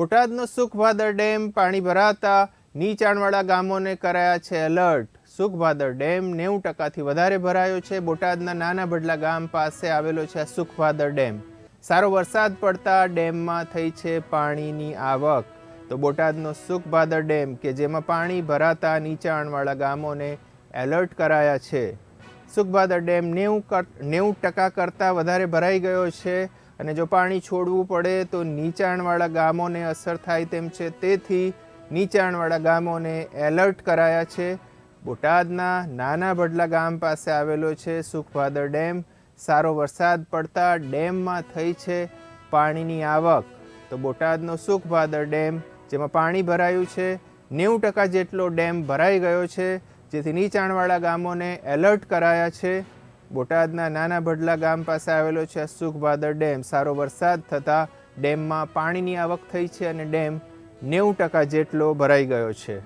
બોટાદનો Sukhbhadar dam પાણી ભરાતા નીચાણવાળા ગામોને કરાયા છે એલર્ટ. સુખભાદર ડેમ નેવું ટકાથી વધારે ભરાયો છે. બોટાદના નાના ભડલા ગામ પાસે આવેલો છે સુખભાદર ડેમ. સારો વરસાદ પડતા ડેમમાં થઈ છે પાણીની આવક. તો બોટાદનો સુખભાદર ડેમ, કે જેમાં પાણી ભરાતા નીચાણવાળા ગામોને એલર્ટ કરાયા છે. સુખભાદર ડેમ નેવું નેવું ટકા કરતાં વધારે ભરાઈ ગયો છે. અને જો પાણી છોડવું પડે તો નીચાણવાળા ગામોને અસર થાય તેમ છે. તેથી નીચાણવાળા ગામોને એલર્ટ કરાયા છે. બોટાદના નાના ભડલા ગામ પાસે આવેલો છે સુખભાદર ડેમ. સારો વરસાદ પડતા ડેમમાં થઈ છે પાણીની આવક. તો બોટાદનો સુખભાદર ડેમ, જેમાં પાણી ભરાયું છે, નેવું ટકા જેટલો ડેમ ભરાઈ ગયો છે, જેથી નીચાણવાળા ગામોને એલર્ટ કરાયા છે. બોટાદના નાના ભડલા ગામ પાસે આવેલો છે સુખભાદર ડેમ. સારો વરસાદ થતાં ડેમમાં પાણીની આવક થઈ છે અને ડેમ નેવું ટકા જેટલો ભરાઈ ગયો છે.